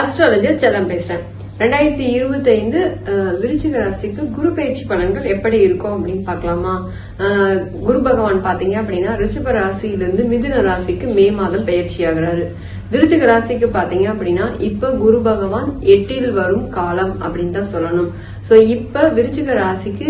Astrologer செல்லம் பேசுறேன். ரெண்டாயிரத்தி இருபத்தி ஐந்து விருச்சிக ராசிக்கு குரு பயிற்சி பலன்கள் எப்படி இருக்கும் அப்படின்னு பாக்கலாமா குரு பகவான் பாத்தீங்க அப்படின்னா ரிஷப ராசியிலிருந்து மிதுன ராசிக்கு மே மாதம் பயிற்சி ஆகுறாரு. விருச்சிக ராசிக்கு பாத்தீங்க அப்படின்னா இப்ப குரு பகவான் எட்டில் வரும் காலம் அப்படின்னு தான் சொல்லணும். சோ இப்ப விருச்சிக ராசிக்கு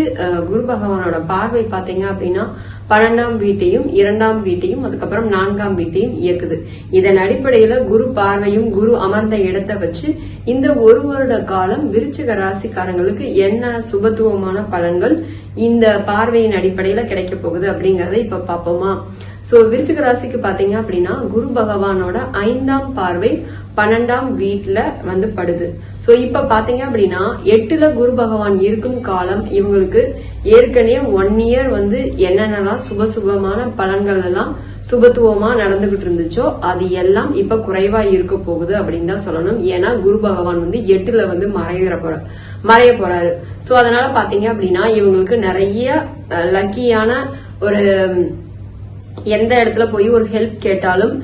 குரு பகவானோட பார்வை பாத்தீங்க அப்படின்னா பன்னெண்டாம் வீட்டையும் இரண்டாம் வீட்டையும் அதுக்கப்புறம் நான்காம் வீட்டையும் இயக்குது. இதன் அடிப்படையில குரு பார்வையும் குரு அமர்ந்த இடத்தை வச்சு இந்த ஒரு வருட காலம் விருச்சிக ராசிக்காரங்களுக்கு என்ன சுபத்துவமான பலன்கள் இந்த பார்வையின் அடிப்படையில கிடைக்க போகுது அப்படிங்கறத இப்ப பாப்போமா சோ விருச்சிக ராசிக்கு பாத்தீங்க அப்படின்னா குரு பகவானோட ஐந்தாம் பார்வை பன்னெண்டாம் வீட்டுல வந்து படுது. சோ இப்ப பாத்தீங்க அப்படின்னா எட்டுல குரு பகவான் இருக்கும் காலம் இவங்களுக்கு ஏற்கனவே ஒன் இயர் வந்து என்னென்னலாம் சுப சுபமான பலன்கள் எல்லாம் சுபத்துவமா நடந்துகிட்டு இருந்துச்சோ அது எல்லாம் இப்ப குறைவா இருக்க போகுது அப்படின்னு தான் சொல்லணும். ஏன்னா குரு பகவான் வந்து எட்டுல வந்து மறையிற போற மறைய போறாரு. சோ அதனால பாத்தீங்க அப்படின்னா இவங்களுக்கு நிறைய லக்கியான ஒரு எந்த இடத்துல போய் ஒரு ஹெல்ப் கேட்டாலும்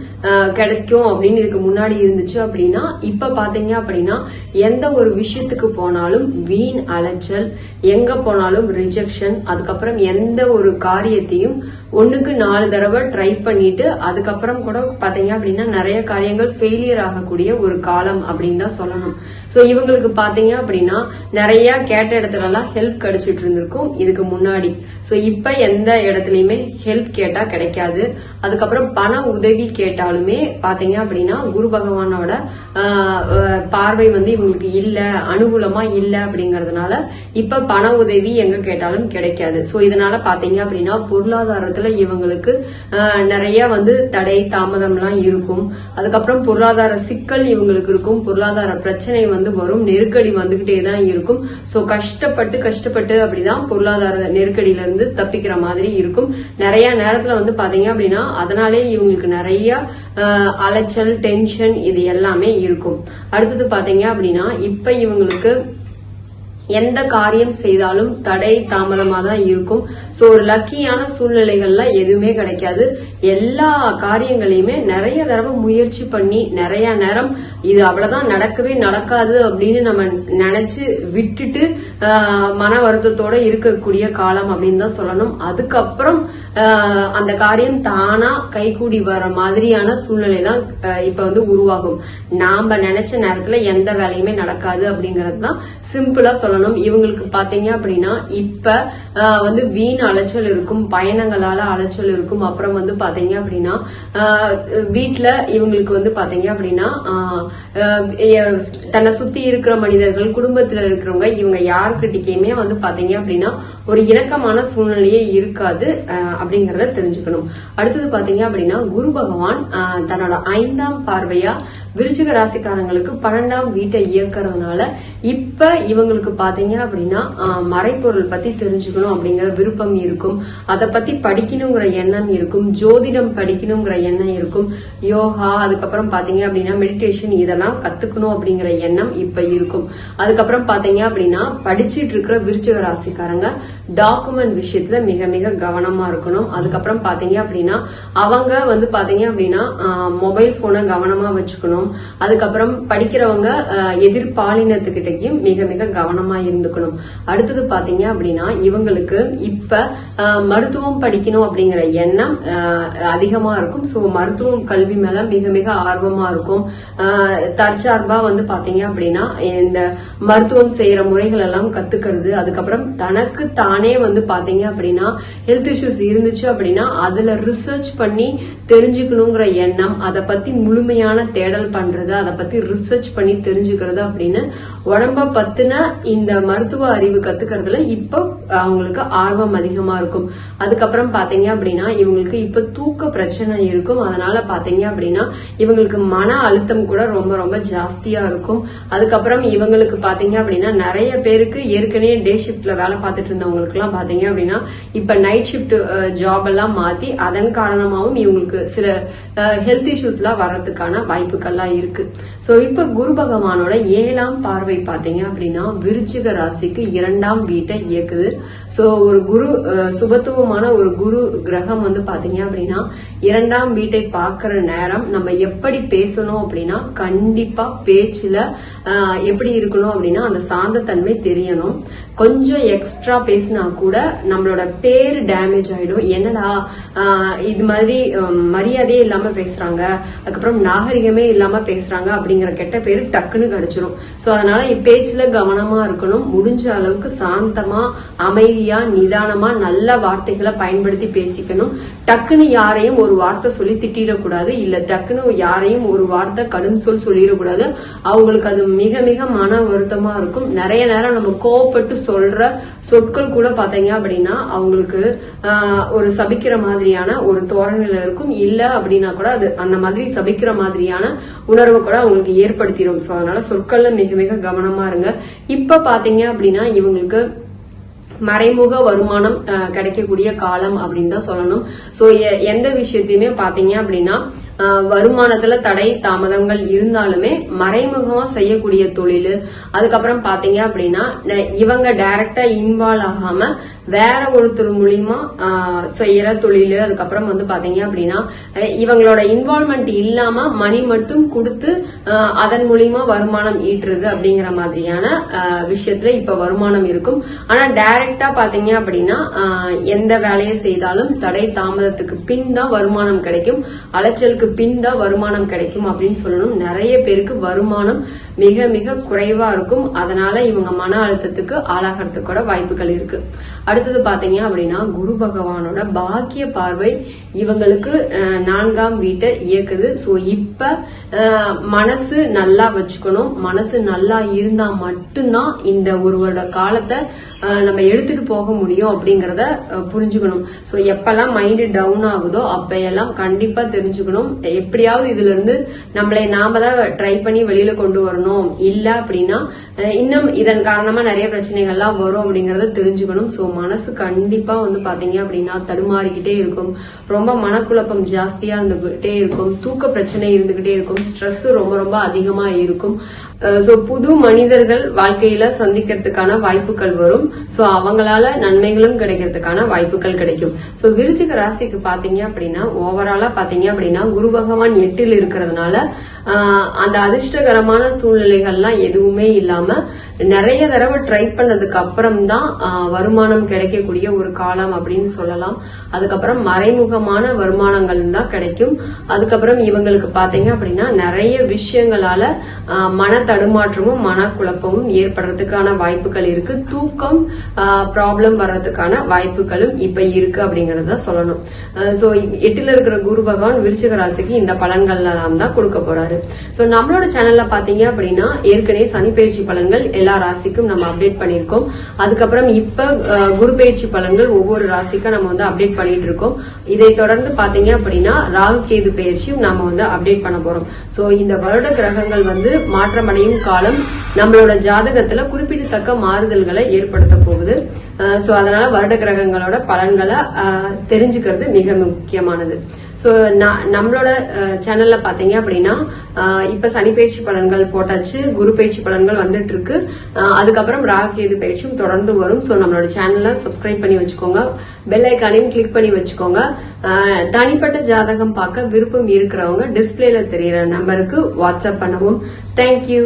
கிடைக்கும் அப்படின்னு இதுக்கு முன்னாடி இருந்துச்சு அப்படின்னா இப்ப பாத்தீங்க அப்படின்னா எந்த ஒரு விஷயத்துக்கு போனாலும் வீண் அலைச்சல் எங்க போனாலும் ரிஜெக்ஷன் அதுக்கப்புறம் எந்த ஒரு காரியத்தையும் ஒண்ணுக்கு நாலு தடவை ட்ரை பண்ணிட்டு அதுக்கப்புறம் கூட பாத்தீங்க அப்படின்னா நிறைய காரியங்கள் ஃபெயிலியர் ஆகக்கூடிய ஒரு காலம் அப்படின்னு தான் சொல்லணும். ஸோ இவங்களுக்கு பார்த்தீங்க அப்படின்னா நிறைய கேட்ட இடத்துலலாம் ஹெல்ப் கிடைச்சிட்டு இருந்திருக்கும். இதுக்கு முன்னாடி. ஸோ இப்போ எந்த இடத்துலையுமே ஹெல்ப் கேட்டால் கிடைக்காது. அதுக்கப்புறம் பண உதவி கேட்டாலுமே பாத்தீங்க அப்படின்னா குரு பகவானோட பார்வை வந்து இவங்களுக்கு இல்ல அனுகூலமா இல்ல அப்படிங்கறதுனால இப்ப பண உதவி எங்க கேட்டாலும் கிடைக்காது. சோ இதனால பாத்தீங்க அப்படின்னா பொருளாதாரத்துல இவங்களுக்கு நிறைய வந்து தடை தாமதம்லாம் இருக்கும். அதுக்கப்புறம் பொருளாதார சிக்கல் இவங்களுக்கு இருக்கும். பொருளாதார பிரச்சனை வந்து வரும். நெருக்கடி வந்துகிட்டே தான் இருக்கும். சோ கஷ்டப்பட்டு கஷ்டப்பட்டு அப்படிதான் பொருளாதார நெருக்கடியில இருந்து தப்பிக்கிற மாதிரி இருக்கும். நிறைய நேரத்துல வந்து பாத்தீங்க அப்படின்னா அதனாலே இவங்களுக்கு நிறைய அலைச்சல் டென்ஷன் இது எல்லாமே இருக்கும். அடுத்தது பாத்தீங்க அப்படின்னா இப்ப இவங்களுக்கு எந்த காரியம் செய்தாலும் தடை தாமதமாக தான் இருக்கும். ஸோ ஒரு லக்கியான சூழ்நிலைகள்ல எதுவுமே கிடைக்காது. எல்லா காரியங்களையுமே நிறைய தடவை முயற்சி பண்ணி நிறைய நேரம் இது அவ்வளவுதான் நடக்கவே நடக்காது அப்படின்னு நம்ம நினைச்சு விட்டுட்டு மன வருத்தத்தோட இருக்கக்கூடிய காலம் அப்படின்னு தான் சொல்லணும். அதுக்கப்புறம் அந்த காரியம் தானா கைகூடி வர மாதிரியான சூழ்நிலை தான் இப்போ இப்ப வந்து உருவாகும். நாம நினைச்ச நேரத்துல எந்த வேலையுமே நடக்காது அப்படிங்கறது தான் சிம்பிளா சொல்லணும். இவங்களுக்கு பாத்தீங்க அப்படின்னா இப்ப வந்து வீண் அலைச்சல் இருக்கும் பயணங்களால அலைச்சல் இருக்கும். அப்புறம் வந்து பாத்தீங்க அப்படின்னா வீட்டுல இவங்களுக்கு வந்து பாத்தீங்க அப்படின்னா தன்னை சுத்தி இருக்கிற மனிதர்கள் குடும்பத்துல இருக்கிறவங்க இவங்க யாருக்கிட்டேயுமே வந்து பாத்தீங்க அப்படின்னா ஒரு இணக்கமான சூழ்நிலையே இருக்காது அப்படிங்கறத தெரிஞ்சுக்கணும். அடுத்தது பாத்தீங்க அப்படின்னா குரு பகவான் தன்னோட ஐந்தாம் பார்வையா விருச்சிக ராசிக்காரங்களுக்கு பன்னெண்டாம் வீட்டை இயக்கிறதுனால இப்ப இவங்களுக்கு பாத்தீங்க அப்படின்னா மறைப்பொருள் பத்தி தெரிஞ்சுக்கணும். அப்படிங்கிற விருப்பம் இருக்கும். அதை பத்தி படிக்கணுங்கிற எண்ணம் இருக்கும். ஜோதிடம் படிக்கணுங்கிற எண்ணம் இருக்கும். யோகா அதுக்கப்புறம் பாத்தீங்க அப்படின்னா மெடிடேஷன் இதெல்லாம் கத்துக்கணும் அப்படிங்கிற எண்ணம் இப்ப இருக்கும். அதுக்கப்புறம் பாத்தீங்க அப்படின்னா படிச்சுட்டு இருக்கிற விருச்சிக ராசிக்காரங்க டாக்குமெண்ட் விஷயத்துல மிக மிக கவனமா இருக்கணும். அதுக்கப்புறம் பாத்தீங்க அப்படின்னா அவங்க வந்து பாத்தீங்க அப்படின்னா மொபைல் போனை கவனமா வச்சுக்கணும். அதுக்கப்புறம் படிக்கிறவங்க எதிர்பாலினத்துக்கிட்டையும் மிக மிக கவனமா இருந்துக்கணும். அடுத்தது பாத்தீங்க அப்படின்னா இவங்க இவங்களுக்கு இப்ப மருத்துவம் படிக்கணும் அப்படிங்கிற எண்ணம் அதிகமா இருக்கும். ஸோ மருத்துவம் கல்வி மேல மிக மிக ஆர்வமா இருக்கும். தற்சார்பா வந்து பாத்தீங்க அப்படின்னா இந்த மருத்துவம் செய்யற முறைகள் எல்லாம் கத்துக்கிறது. அதுக்கப்புறம் தனக்கு தானே வந்து பாத்தீங்க அப்படின்னா ஹெல்த் இஷ்யூஸ் இருந்துச்சு அப்படின்னா அதுல ரிசர்ச் பண்ணி தெரிஞ்சுக்கணுங்கிற எண்ணம் அதை பத்தி முழுமையான தேடல் பண்றது அதை பத்தி ரிசர்ச் பண்ணி தெரிஞ்சுக்கிறது அப்படின்னு உடம்ப பத்தின இந்த மருத்துவ அறிவு கத்துக்கிறதுல இப்ப அவங்களுக்கு ஆர்வம் அதிகமா இருக்கும். அதுக்கப்புறம் பாத்தீங்க அப்படின்னா இவங்களுக்கு இப்ப தூக்க பிரச்சனை இருக்கும். அதனால பாத்தீங்க அப்படின்னா இவங்களுக்கு மன அழுத்தம் கூட ரொம்ப ரொம்ப ஜாஸ்தியா இருக்கும். அதுக்கப்புறம் இவங்களுக்கு பாத்தீங்க அப்படின்னா நிறைய பேருக்கு ஏற்கனவே டே ஷிப்ட்ல வேலை பார்த்துட்டு இருந்தவங்களுக்கு எல்லாம் பாத்தீங்க அப்படின்னா இப்ப நைட் ஷிஃப்ட் ஜாப் எல்லாம் மாத்தி அதன் காரணமாகவும் இவங்களுக்கு சில ஹெல்த் இஷ்யூஸ்லாம் வர்றதுக்கான வாய்ப்புகள்லாம் இருக்கு. சோ இப்ப குரு பகவானோட ஏழாம் பார்வை பார்த்தீங்க அப்படின்னா விருச்சிக ராசிக்கு இரண்டாம் வீட்டை இயக்குது. ஸோ ஒரு குரு சுபத்துவமான ஒரு குரு கிரகம் வந்து பார்த்தீங்க அப்படின்னா இரண்டாம் வீட்டை பார்க்குற நேரம் நம்ம எப்படி பேசணும் அப்படின்னா கண்டிப்பாக பேச்சில் எப்படி இருக்கணும் அப்படின்னா அந்த சாந்தத்தன்மை தெரியணும். கொஞ்சம் எக்ஸ்ட்ரா பேசினா கூட நம்மளோட பேர் டேமேஜ் ஆயிடும். என்னடா இது மாதிரி மரியாதையே இல்லாம பேசுறாங்க அதுக்கப்புறம் நாகரிகமே இல்லாம பேசுறாங்க அப்படிங்கிற கெட்ட பேர் டக்குன்னு கிடைச்சிரும். சோ அதனால பேச்சுல கவனமா இருக்கணும். முடிஞ்ச அளவுக்கு சாந்தமா அமைதியா நிதானமா நல்ல வார்த்தைகளை பயன்படுத்தி பேசிக்கணும். டக்குன்னு யாரையும் ஒரு வார்த்தை சொல்லி திட்டிடக்கூடாது. இல்ல டக்குன்னு யாரையும் ஒரு வார்த்தை கடும் சொல் சொல்லிடக்கூடாது. அவங்களுக்கு அது மிக மிக மன வருத்தமா இருக்கும். நிறைய நேரம் நம்ம கோவப்பட்டு சொல்ற சொற்கள் கூட பாத்தீங்க அப்படின்னா அவங்களுக்கு ஒரு சபிக்கிற மாதிரியான ஒரு தோரணையில இருக்கும். இல்ல அப்படின்னா கூட அது அந்த மாதிரி சபிக்கிற மாதிரியான உணர்வை கூட அவங்களுக்கு ஏற்படுத்திடும் சோ அதனால சொற்கள்ல மிக மிக கவனமா இருங்க. இப்ப பாத்தீங்க அப்படின்னா இவங்களுக்கு மறைமுக வருமானம் கிடைக்கக்கூடிய காலம் அப்படின்னு தான் சொல்லணும். ஸோ எந்த விஷயத்தையுமே பார்த்தீங்க அப்படின்னா வருமானத்துல தடை தாமதங்கள் இருந்தாலுமே மறைமுகமா செய்யக்கூடிய தொழில் அதுக்கப்புறம் பாத்தீங்க அப்படின்னா இவங்க டைரக்டா இன்வால்வ் ஆகாம வேற ஒருத்தர் மூலியமா செய்யற தொழில் அதுக்கப்புறம் வந்து பாத்தீங்க அப்படின்னா இவங்களோட இன்வால்மெண்ட் இல்லாம மணி மட்டும் கொடுத்து அதன் மூலியமா வருமானம் ஈட்டுறது அப்படிங்கிற மாதிரியான விஷயத்துல இப்ப வருமானம் இருக்கும். ஆனா டைரக்டா பாத்தீங்க அப்படின்னா எந்த வேலையை செய்தாலும் தடை தாமதத்துக்கு பின் தான் வருமானம் கிடைக்கும். அலைச்சலுக்கு பின் தான் வருமானம் கிடைக்கும் அப்படின்னு சொல்லணும். நிறைய பேருக்கு வருமானம் மிக மிக குறைவா இருக்கும். அதனால இவங்க மன அழுத்தத்துக்கு ஆளாகிறதுக்கு கூட வாய்ப்புகள் இருக்கு. அடுத்தது பாத்தீங்க அப்படின்னா குரு பகவானோட பாக்கிய பார்வை இவங்களுக்கு நான்காம் வீட்டை இயக்குது. ஸோ இப்ப மனசு நல்லா வச்சுக்கணும். மனசு நல்லா இருந்தா மட்டும்தான் இந்த ஒரு வருட காலத்தை நம்ம எடுத்துட்டு போக முடியும் அப்படிங்கறத புரிஞ்சுக்கணும். ஸோ எப்பெல்லாம் மைண்டு டவுன் ஆகுதோ அப்ப எல்லாம் கண்டிப்பா தெரிஞ்சுக்கணும். எப்படியாவது இதுல இருந்து நம்மளை நாம தான் ட்ரை பண்ணி வெளியில கொண்டு வரணும். இல்ல அப்படின்னா இன்னும் இதன் காரணமா நிறைய பிரச்சனைகள்லாம் வரும் அப்படிங்கறத தெரிஞ்சுக்கணும். ஸோ மனசு கண்டிப்பா வந்து பாத்தீங்க அப்படின்னா தடுமாறிக்கிட்டே இருக்கும். ரொம்ப மனக்குழப்பம் ஜாஸ்தியா இருந்துகிட்டே இருக்கும். தூக்க பிரச்சனை இருந்துகிட்டே இருக்கும். ஸ்ட்ரெஸ் ரொம்ப ரொம்ப அதிகமா இருக்கும். ஸோ புது மனிதர்கள் வாழ்க்கையில சந்திக்கிறதுக்கான வாய்ப்புகள் வரும். ஸோ அவங்களால நன்மைகளும் கிடைக்கிறதுக்கான வாய்ப்புகள் கிடைக்கும். ஸோ விருச்சிக ராசிக்கு பாத்தீங்க அப்படின்னா ஓவராலா பாத்தீங்க அப்படின்னா குரு பகவான் எட்டில் இருக்கிறதுனால அந்த அதிர்ஷ்டகரமான சூழ்நிலைகள்லாம் எதுவுமே இல்லாம நிறைய தடவை ட்ரை பண்ணதுக்கு அப்புறம் தான் வருமானம் கிடைக்கக்கூடிய ஒரு காலம் அப்படின்னு சொல்லலாம். அதுக்கப்புறம் மறைமுகமான வருமானங்கள் தான் கிடைக்கும். அதுக்கப்புறம் இவங்களுக்கு பாத்தீங்க அப்படின்னா நிறைய விஷயங்களால மன தடுமாற்றமும் மனக்குழப்பமும் ஏற்படுறதுக்கான வாய்ப்புகள் இருக்கு. தூக்கம் ப்ராப்ளம் வர்றதுக்கான வாய்ப்புகளும் இப்ப இருக்கு அப்படிங்கறத சொல்லணும். ஸோ எட்டுல இருக்கிற குரு பகவான் விருச்சிக ராசிக்கு இந்த பலன்கள் தான் கொடுக்க போறாரு. ஸோ நம்மளோட சேனல்ல பாத்தீங்க அப்படின்னா ஏற்கனவே சனி பயிற்சி பலன்கள் எல்லா ராசிக்கும் நம்ம அப்டேட் பண்ணியிருக்கோம். அதுக்கப்புறம் இப்ப குரு பயிற்சி பலன்கள் ஒவ்வொரு ராசிக்கும் நம்ம வந்து அப்டேட் பண்ணிட்டு இருக்கோம் இதை தொடர்ந்து பாத்தீங்க அப்படின்னா ராகு கேது பயிற்சியும் நம்ம வந்து அப்டேட் பண்ண போறோம். ஸோ இந்த வருட கிரகங்கள் வந்து மாற்றமடையும் காலம் நம்மளோட ஜாதகத்துல குறிப்பிடத்தக்க மாறுதல்களை ஏற்படுத்த போகுது. ஸோ அதனால வருட கிரகங்களோட பலன்களை தெரிஞ்சுக்கிறது மிக முக்கியமானது. ஸோ நான் நம்மளோட சேனல்ல பாத்தீங்க அப்படின்னா இப்ப சனி பயிற்சி பலன்கள் போட்டாச்சு குரு பயிற்சி பலன்கள் வந்துட்டு இருக்கு அதுக்கப்புறம் ராகேது பயிற்சியும் தொடர்ந்து வரும். ஸோ நம்மளோட சேனலை சப்ஸ்கிரைப் பண்ணி வச்சுக்கோங்க. பெல் ஐக்கானையும் கிளிக் பண்ணி வச்சுக்கோங்க. தனிப்பட்ட ஜாதகம் பார்க்க விருப்பம் இருக்கிறவங்க டிஸ்பிளேல தெரியற நம்பருக்கு வாட்ஸ்அப் பண்ணவும். தேங்க்யூ